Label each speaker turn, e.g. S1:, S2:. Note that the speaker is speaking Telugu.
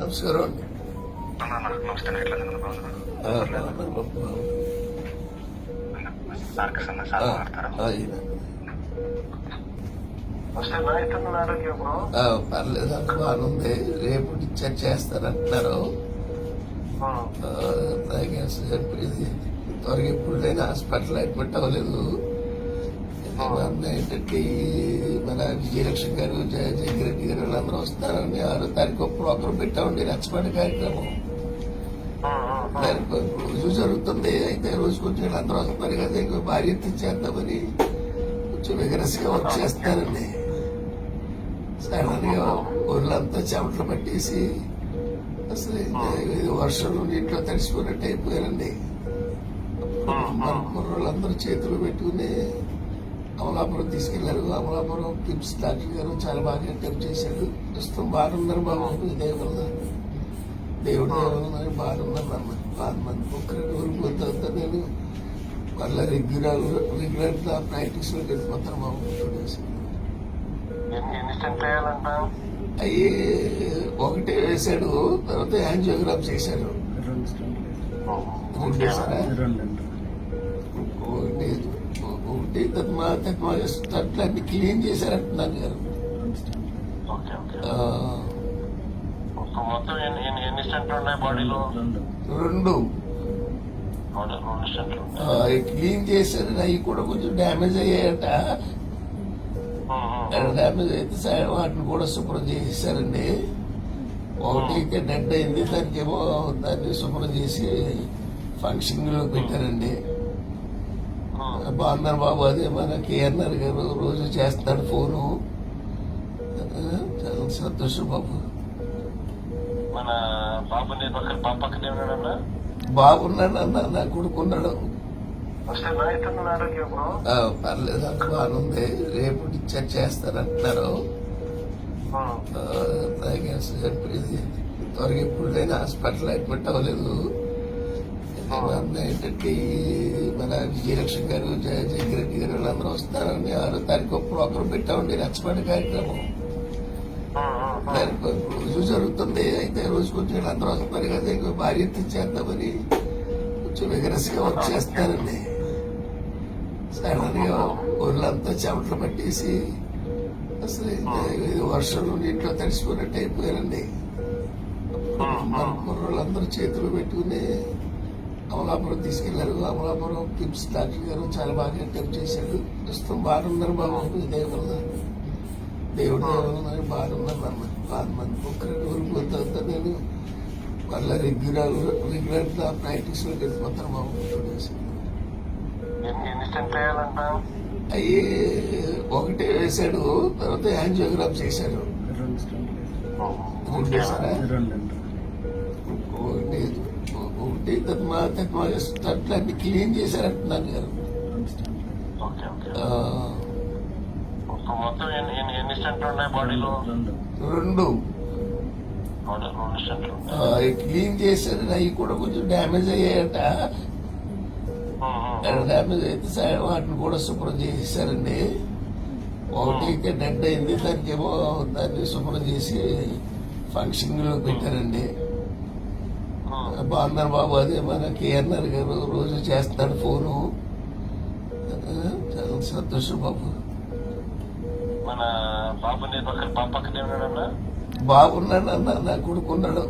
S1: నమస్కారం అండి. పర్లేదు అంత బాగుంది. రేపు డిశ్చార్జ్ చేస్తారంటున్నారు ఇది త్వరగా ఇప్పుడు లేని హాస్పిటల్ అడ్మిట్ అవ్వలేదు. ఏంటంటే మన విజయలక్ష్మి గారు జయ జయగిరెడ్డి గారు వీళ్ళందరూ వస్తారని ఆరో తారీఖు ప్రోగ్రాం పెట్టామండి రచ్చబండి కార్యక్రమం. దానికి రోజు జరుగుతుంది అయితే రోజు కొంచెం వీళ్ళందరూ వస్తున్నారు కదా భార్య చేద్దామని కొంచెం విగరస్గా వర్క్ చేస్తారండి సడన్గా ఊర్లంతా చెమటలు పట్టేసి అసలు వర్షంలో నీటిలో తడిసిపోయినట్టు అయిపోయారండి మన కుర్రోళ్ళందరూ చేతులు పెట్టుకుని అమలాపురం తీసుకెళ్ళారు. అమలాపురం కిమ్స్ డాక్టర్ గారు చాలా బాగా అటెంప్ట్ చేశారు. ప్రస్తుతం బాగున్నారు బాబు. ఇదే వల్ల దేవుడి దేవల్ల బాగున్నారు అన్న బాగా మంది ఒక్కరి ఊరికి పోతా నేను మళ్ళీ రెగ్యులర్ రెగ్యులర్గా ప్రాక్టీస్లో వెళ్ళిపోతాను బాబు. అయ్యి ఒకటే వేశాడు తర్వాత యాంజియోగ్రామ్ చేశారు.
S2: రెండు
S1: రెండు వేశారా
S2: రెండు
S1: ఒకటి ఒకటి తత్మా అన్ని క్లీన్ చేశారంటున్నారు గారు.
S2: రెండు.
S1: క్లీన్ చేశారు అవి కూడా కొంచెం డ్యామేజ్ అయ్యాయట. డ్యామేజ్ అయితే వాటిని కూడా శుభ్రం చేసేసారండి. ఒకటి అయితే డెడ్ అయింది దానికి ఏమో దాన్ని శుభ్రం చేసి ఫంక్షన్లో పెట్టారండి. బాగున్నారు బాబు అదే మన కేఎన్ఆర్ గారు రోజు చేస్తాడు ఫోను. సంతోషం బాబు.
S3: మన బాబుని పక్కన పాప పక్కనే ఉన్నాడన్నా
S1: బాగున్నాడు అన్న నా కొడుకున్నాడు పర్లేదు అంత బాగుంది. రేపు డిశ్చార్జ్ చేస్తారంటున్నారు త్వరగా ఇప్పుడు లేని హాస్పిటల్ అడ్మిట్ అవ్వలేదు. ఏంటంటే మన విజయలక్ష్మి గారు జయ జయగిరెడ్డి గారు వీళ్ళందరూ వస్తారని ఆరో తారీఖు ప్రోగ్రాం పెట్టామండి రచ్చబండి కార్యక్రమం. దానికి రోజు జరుగుతుంది. అయితే రోజు కొంచెం వీళ్ళందరూ వస్తున్నారు కదా ఇంకో భార్య చేద్దామని కొంచెం విగరస్గా వర్క్ చేస్తారండి సడన్గా ఊర్లంతా చెమటలు పట్టేసి అసలు ఇది వర్షంలో నీటిలో తడిసిపోయినట్టు అయిపోయారండి. మన కుర్రోళ్ళందరూ చేతులు పెట్టుకుని అమలాపురం తీసుకెళ్ళారు. అమలాపురం కిమ్స్ డాక్టర్ గారు చాలా బాగా అటెంప్ట్ చేశారు. ప్రస్తుతం బాగున్నారు బాబు. ఇదే వల్ల దేవుడి దేవల్ల బాగున్నారు అన్న బాగా మంది ఒక్కరి ఊరికి పోతా నేను మళ్ళీ రెగ్యులర్ రెగ్యులర్గా ప్రాక్టీస్లో వెళ్ళిపోతాను బాబు. అయ్యి ఒకటే వేశాడు తర్వాత యాంజియోగ్రామ్ చేశారు.
S2: రెండు స్టంట్లు
S3: ఉమ్,
S1: రెండు వేశారా
S2: రెండు అండి
S1: ఒకటి తత్మా స్టట్లు అన్ని క్లీన్ చేశారంటున్నారు గారు.
S2: రెండు.
S1: క్లీన్ చేశారు అవి కూడా కొంచెం డ్యామేజ్ అయ్యాయట. డ్యామేజ్ అయితే వాటిని కూడా శుభ్రం చేసేసారండి. ఒకటి అయితే డెడ్ అయింది దానికి ఏమో దాన్ని శుభ్రం చేసి ఫంక్షన్లో పెట్టారండి. బాగున్నారు బాబు అదే మన కేఎన్ఆర్ గారు రోజు చేస్తాడు ఫోను. చాలా సంతోషం బాబు.
S3: మన పక్కనే ఉన్నాడన్నా?
S1: బాగున్నాడు అన్న నా కొడుకున్నాడు